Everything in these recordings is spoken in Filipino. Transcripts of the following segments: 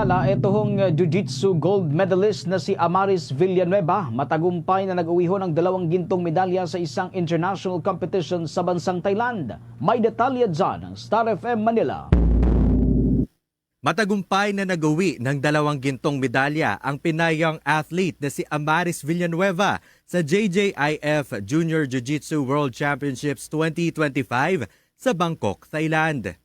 Ala, itohong uh, Jiu-Jitsu gold medalist na si Amaris Villanueva matagumpay na nag-uwi ho ng dalawang gintong medalya sa isang international competition sa bansang Thailand. May detalye dyan ng Star FM Manila. Matagumpay na nagawi ng dalawang gintong medalya ang Pinayang athlete na si Amaris Villanueva sa JJIF Junior Jiu-Jitsu World Championships 2025 sa Bangkok, Thailand.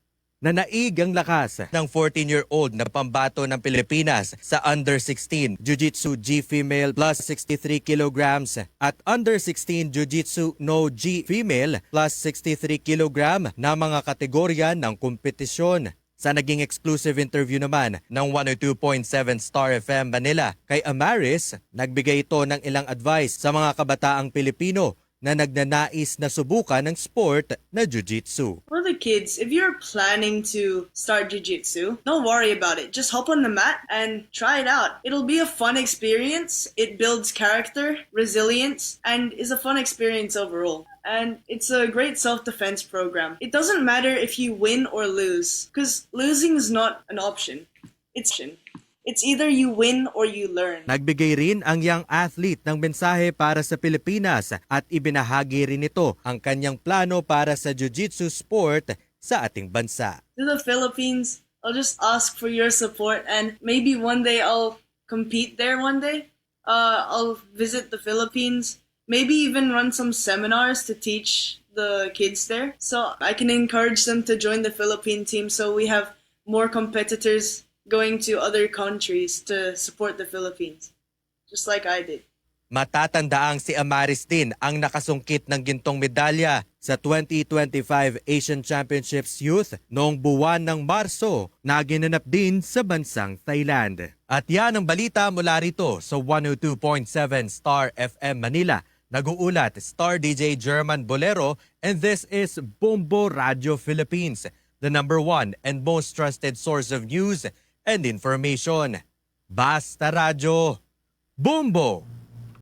Nanaig ang lakas ng 14-year-old na pambato ng Pilipinas sa under-16 Jiu-Jitsu G female plus 63 kilograms at under-16 Jiu-Jitsu no G female plus 63 kilogram na mga kategorya ng kompetisyon. Sa naging exclusive interview naman ng 102.7 Star FM Manila kay Amaris, nagbigay ito ng ilang advice sa mga kabataang Pilipino na nagnanais na subukan ng sport na jiu-jitsu. For the kids, if you're planning to start jujitsu, don't worry about it. Just hop on the mat and try it out. It'll be a fun experience. It builds character, resilience, and is a fun experience overall. And it's a great self defense program. It doesn't matter if you win or lose, because losing is not an option. It's it's either you win or you learn. Nagbigay rin ang young athlete ng mensahe para sa Pilipinas at ibinahagi rin ito ang kanyang plano para sa jiu-jitsu sport sa ating bansa. to the Philippines. I'll just ask for your support, and maybe one day I'll compete there. One day, uh, I'll visit the Philippines. Maybe even run some seminars to teach the kids there. So I can encourage them to join the Philippine team. So we have more competitors going to other countries to support the Philippines, just like I did. Matatandaang si Amaris din ang nakasungkit ng gintong medalya sa 2025 Asian Championships Youth noong buwan ng Marso na ginanap din sa bansang Thailand. At yan ang balita mula rito sa 102.7 Star FM Manila. Nag-uulat Star DJ German Bolero and this is Bombo Radio Philippines, the number one and most trusted source of news and information. Basta Radio, Bombo!